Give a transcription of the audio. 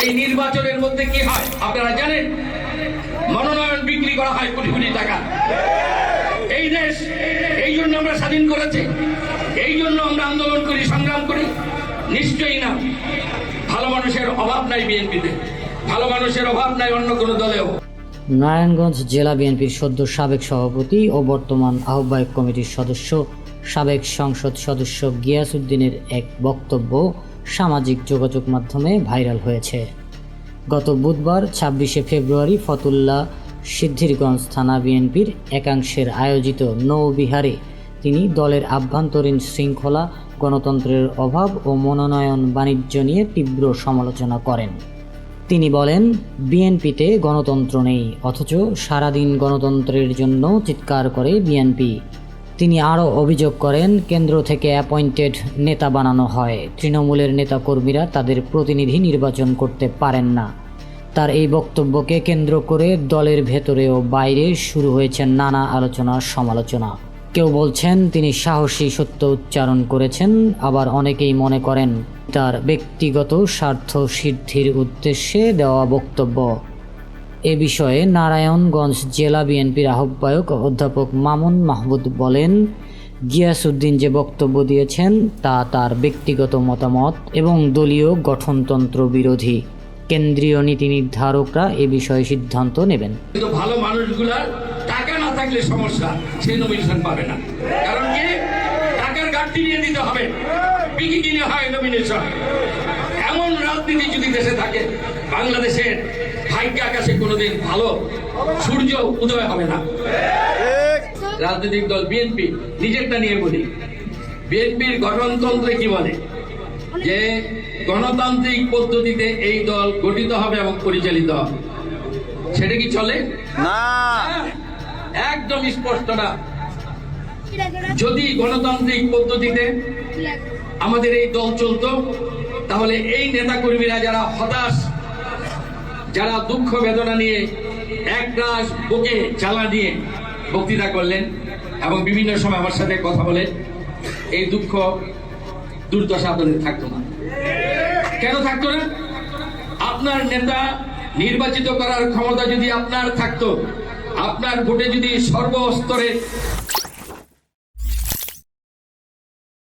এই নির্বাচনের মধ্যে কি হয়? আপনারা জানেন? মনোনয়ন বিক্রি করা হয় কোটি কোটি টাকা। এই দেশ, এই জন্য আমরা স্বাধীন করেছি। এই জন্য আমরা আন্দোলন করি, সংগ্রাম করি। নিশ্চয়ই না। ভালো মানুষের অভাব নাই বিএনপিতে। ভালো মানুষের অভাব নাই অন্য কোনো দলেও। নারায়ণগঞ্জ জেলা বিএনপির সদ্য সাবেক সভাপতি ও বর্তমান আহ্বায়ক কমিটির সদস্য, সাবেক সংসদ সদস্য গিয়াসউদ্দিনের এক বক্তব্য সামাজিক যোগাযোগ মাধ্যমে ভাইরাল হয়েছে। গত বুধবার, ছাব্বিশে ফেব্রুয়ারি, ফতুল্লা সিদ্ধিরগঞ্জ থানা বিএনপির একাংশের আয়োজিত নৌবিহারে তিনি দলের আভ্যন্তরীণ শৃঙ্খলা, গণতন্ত্রের অভাব ও মনোনয়ন বাণিজ্য নিয়ে তীব্র সমালোচনা করেন। তিনি বলেন, বিএনপিতে গণতন্ত্র নেই, অথচ সারাদিন গণতন্ত্রের জন্য চিৎকার করে বিএনপি। তিনি আরও অভিযোগ করেন, কেন্দ্র থেকে অ্যাপয়েন্টেড নেতা বানানো হয়। তৃণমূলের নেতাকর্মীরা তাদের প্রতিনিধি নির্বাচন করতে পারেন না। তার এই বক্তব্যকে কেন্দ্র করে দলের ভেতরে ও বাইরে শুরু হয়েছে নানা আলোচনা, সমালোচনা। কেউ বলছেন, তিনি সাহসী সত্য উচ্চারণ করেছেন, আবার অনেকেই মনে করেন, তার ব্যক্তিগত স্বার্থ সিদ্ধির উদ্দেশ্যে দেওয়া বক্তব্য। এ বিষয়ে নারায়ণগঞ্জ জেলা বিএনপির আহ্বায়ক অধ্যাপক মামুন মাহমুদ বলেন, গিয়াসউদ্দিন যে বক্তব্য দিয়েছেন তা তার ব্যক্তিগত মতামত এবং দলীয় গঠনতন্ত্র বিরোধী। কেন্দ্রীয় নীতি নির্ধারকরা এ বিষয়ে সিদ্ধান্ত নেবেন। ভালো মানুষগুলার টাকা না থাকলে সমস্যা নমিনেশন পাবে না। কারণ কি? টাকার ঘাটতি নিয়ে দিতে হবে। কিনে হয় নমিনেশন এমন রাজনীতি যদি দেশে থাকে বাংলাদেশের ভাগ্য আকাশে কোনোদিন ভালো সূর্য উদয় হবে না। রাজনৈতিক দল বিএনপি নিজেরটা নিয়ে বলি। বিএনপির গঠনতন্ত্রে কি বলে? যে গণতান্ত্রিক পদ্ধতিতে এই দল গঠিত হবে এবং পরিচালিত হবে। সেটা কি চলে? না। একদম স্পষ্ট না। যদি গণতান্ত্রিক পদ্ধতিতে আমাদের এই দল চলতো তাহলে এই নেতা কর্মীরা যারা হতাশ, যারা দুঃখ বেদনা নিয়ে এক রাস বুকে জ্বালা দিয়ে বক্তৃতা করলেন এবং বিভিন্ন সময় আমার সাথে কথা বলে, এই দুঃখ দুর্দশা আপনাদের থাকতো না। কেন থাকতো না? আপনার নেতা নির্বাচিত করার ক্ষমতা যদি আপনার থাকতো, আপনার ভোটে যদি সর্বস্তরে